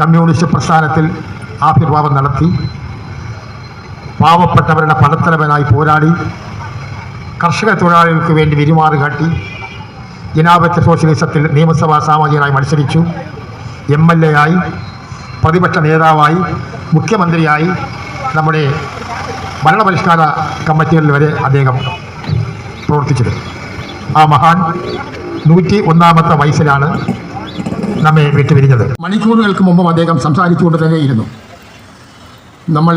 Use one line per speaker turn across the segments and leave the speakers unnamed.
Communist പ്രസ്ഥാനത്തിൽ ആവിർഭാവം നടത്തി പാവപ്പെട്ടവരുടെ പടത്തലവനായി പോരാടി കർഷക തൊഴിലാളികൾക്ക് വേണ്ടി പെരുമാറി കാട്ടി ജനാധിപത്യ സോഷ്യലിസത്തിൽ നിയമസഭാ സാമാജികനായി മത്സരിച്ചു. എം എൽ എ ആയി പ്രതിപക്ഷ നേതാവായി മുഖ്യമന്ത്രിയായി നമ്മുടെ ഭരണപരിഷ്കാര കമ്മിറ്റികളിൽ വരെ അദ്ദേഹം പ്രവർത്തിച്ചത് ആ മഹാൻ നൂറ്റി ഒന്നാമത്തെ വയസ്സിലാണ് നമ്മെ വിട്ടുപിരിഞ്ഞത്. മണിക്കൂറുകൾക്ക് മുമ്പും അദ്ദേഹം സംസാരിച്ചുകൊണ്ട് തന്നെ ഇരുന്നു നമ്മൾ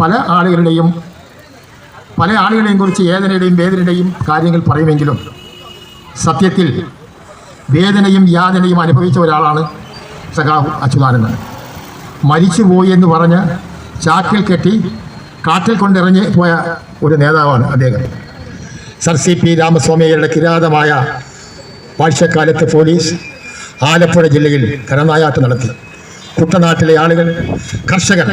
പല ആളുകളുടെയും പല ആളുകളെയും കുറിച്ച് ഏതനയുടെയും വേദനയുടെയും കാര്യങ്ങൾ പറയുമെങ്കിലും സത്യത്തിൽ വേദനയും യാതനയും അനുഭവിച്ച ഒരാളാണ് സഖാവ് അച്യുതാനന്ദൻ. മരിച്ചുപോയി എന്ന് പറഞ്ഞ് ചാക്കിൽ കെട്ടി കാട്ടിൽ കൊണ്ടിറങ്ങി പോയ ഒരു നേതാവാണ് അദ്ദേഹം. സർ സി പി രാമസ്വാമിയുടെ കിരാതമായ വാഴ്ചക്കാലത്ത് പോലീസ് ആലപ്പുഴ ജില്ലയിൽ കരനായാട്ട് നടത്തി. കുട്ടനാട്ടിലെ ആളുകൾ കർഷകർ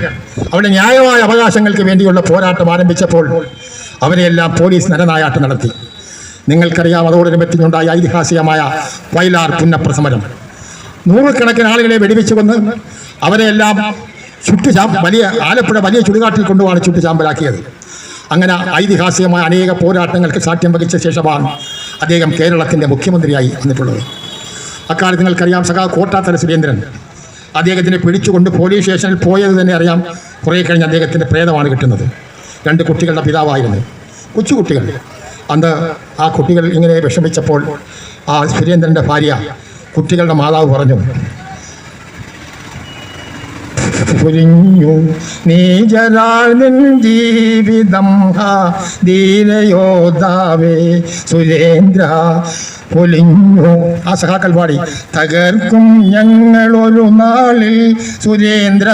അവരുടെ ന്യായമായ അവകാശങ്ങൾക്ക് വേണ്ടിയുള്ള പോരാട്ടം ആരംഭിച്ചപ്പോൾ അവരെയെല്ലാം പോലീസ് നരനായാട്ട് നടത്തി. നിങ്ങൾക്കറിയാം അതോടനുബന്ധിച്ചുണ്ടായ ഐതിഹാസികമായ വയലാർ പുന്നപ്ര സമരം നൂറുകണക്കിന് ആളുകളെ വെടിവെച്ച് കൊന്ന് അവരെയെല്ലാം ചുട്ടുചാ വലിയ ആലപ്പുഴ വലിയ ചുടുകാട്ടിൽ കൊണ്ടുപോവാണ് ചുട്ടുചാമ്പലാക്കിയത്. അങ്ങനെ ഐതിഹാസികമായ അനേക പോരാട്ടങ്ങൾക്ക് സാക്ഷ്യം വഹിച്ച ശേഷമാണ് അദ്ദേഹം കേരളത്തിന്റെ മുഖ്യമന്ത്രിയായി വന്നിട്ടുള്ളത്. അക്കാലത്ത് നിങ്ങൾക്കറിയാം സഖാ കോട്ടാത്തല സുരേന്ദ്രൻ. അദ്ദേഹത്തിനെ പിടിച്ചുകൊണ്ട് പോലീസ് സ്റ്റേഷനിൽ പോയത് തന്നെ അറിയാം. കുറേ കഴിഞ്ഞ് അദ്ദേഹത്തിന്റെ പ്രേതമാണ് കിട്ടുന്നത്. രണ്ട് കുട്ടികളുടെ പിതാവായിരുന്നു. കൊച്ചുകുട്ടികൾ. അന്ന് ആ കുട്ടികൾ ഇങ്ങനെ വിഷമിച്ചപ്പോൾ ആ സുരേന്ദ്രന്റെ ഭാര്യ കുട്ടികളുടെ മാതാവ് പറഞ്ഞു പുരിഞ്ഞു നിൻ ജീവിതം ഹാ ധീരയോദ്ധാവേ സുരേന്ദ്ര പൊലിഞ്ഞു ആ സഹാക്കൽ പാടി. തകർക്കും ഞങ്ങളൊരു നാളിൽ സുരേന്ദ്ര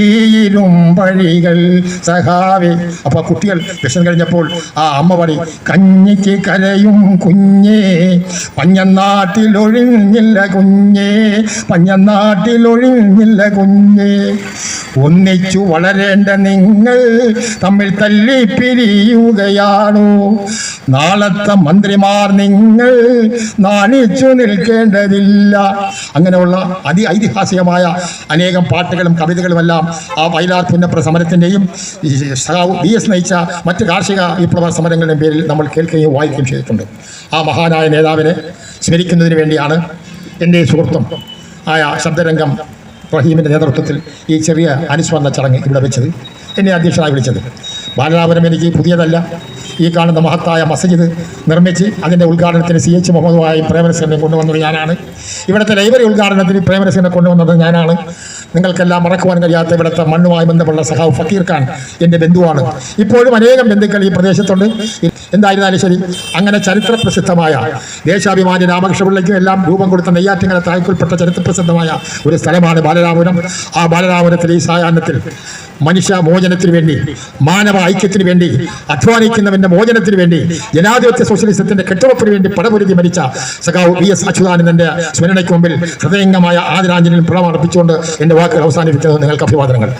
ഈയിലും ഇരുമ്പഴികൾ സഹാവേ അപ്പോൾ കുട്ടികൾ വിഷം കഴിഞ്ഞപ്പോൾ ആ അമ്മ പാടി കഞ്ഞിക്ക് കരയും കുഞ്ഞേ പഞ്ഞനാട്ടിലൊഴിഞ്ഞില്ല കുഞ്ഞേ പഞ്ഞനാട്ടിലൊഴിഞ്ഞില്ല കുഞ്ഞേ. ഒന്നിച്ചു വളരേണ്ട നിങ്ങൾ തമ്മിൽ തല്ലി പിരിയുകയാണോ നാളത്തെ മന്ത്രിമാർ നിങ്ങൾ നാണിച്ചു നിൽക്കേണ്ടതില്ല. അങ്ങനെയുള്ള അതി ഐതിഹാസികമായ അനേകം പാട്ടുകളും കവിതകളുമെല്ലാം ആ വയലാർ പുന്നപ്ര സമരത്തിന്റെയും ബി എസ് നയിച്ച മറ്റ് കാർഷിക വിപ്ലവ സമരങ്ങളുടെയും പേരിൽ നമ്മൾ കേൾക്കുകയും വായിക്കുകയും ചെയ്തിട്ടുണ്ട്. ആ മഹാനായ നേതാവിനെ സ്മരിക്കുന്നതിന് വേണ്ടിയാണ് എന്റെ സുഹൃത്തും ആയ ശബ്ദരംഗം റഹീമിന്റെ നേതൃത്വത്തിൽ ഈ ചെറിയ അനുസ്മരണ ചടങ്ങ് ഇവിടെ വെച്ചത്. എന്നെ അധ്യക്ഷനായി വിളിച്ചത്. ബാലരാപുരം എനിക്ക് പുതിയതല്ല. ഈ കാണുന്ന മഹത്തായ മസ്ജിദ് നിർമ്മിച്ച് അതിന്റെ ഉദ്ഘാടനത്തിന് സി എച്ച് മുഹമ്മദുമായി പ്രേമനസിനെ കൊണ്ടുവന്നത് ഞാനാണ്. ഇവിടുത്തെ ലൈബ്രറി ഉദ്ഘാടനത്തിന് പ്രേമനസിനെ കൊണ്ടുവന്നത് ഞാനാണ്. നിങ്ങൾക്കെല്ലാം മറക്കുവാൻ കഴിയാത്ത ഇവിടുത്തെ മണ്ണുമായി ബന്ധമുള്ള സഹാവ് ഫക്കീർ ഖാൻ എന്റെ ബന്ധുവാണ്. ഇപ്പോഴും അനേകം ബന്ധുക്കൾ ഈ പ്രദേശത്തുണ്ട്. എന്തായിരുന്നാലും ശരി അങ്ങനെ ചരിത്ര പ്രസിദ്ധമായ ദേശാഭിമാനി രാമകൃഷ്ണപിള്ളയ്ക്കും എല്ലാം രൂപം കൊടുത്ത നെയ്യാറ്റിങ്ങര താഴ്ക്കുൾപ്പെട്ട ചരിത്ര പ്രസിദ്ധമായ ഒരു സ്ഥലമാണ് ബാലരാപുരം ആ ബാലരാപുരത്തിലെ ഈ സായാഹ്നത്തിൽ മനുഷ്യ മോചനത്തിന് വേണ്ടി മാനവ ഐക്യത്തിന് വേണ്ടി അധ്വാനിക്കുന്നവന്റെ മോചനത്തിന് വേണ്ടി ജനാധിപത്യ സോഷ്യലിസത്തിന്റെ കെട്ടുറപ്പിന് വേണ്ടി പടപൊരുതി മരിച്ച സഖാവ് വി എസ് അച്യുതാനന്ദന്റെ സ്മരണയ്ക്ക് മുമ്പിൽ ഹൃദയംഗമായ ആദരാഞ്ജലിയിൽ പ്രളമർപ്പിച്ചുകൊണ്ട് എന്റെ വാക്കുകൾ അവസാനിപ്പിക്കുന്നത് നിങ്ങൾക്ക് അഭിവാദനങ്ങൾ.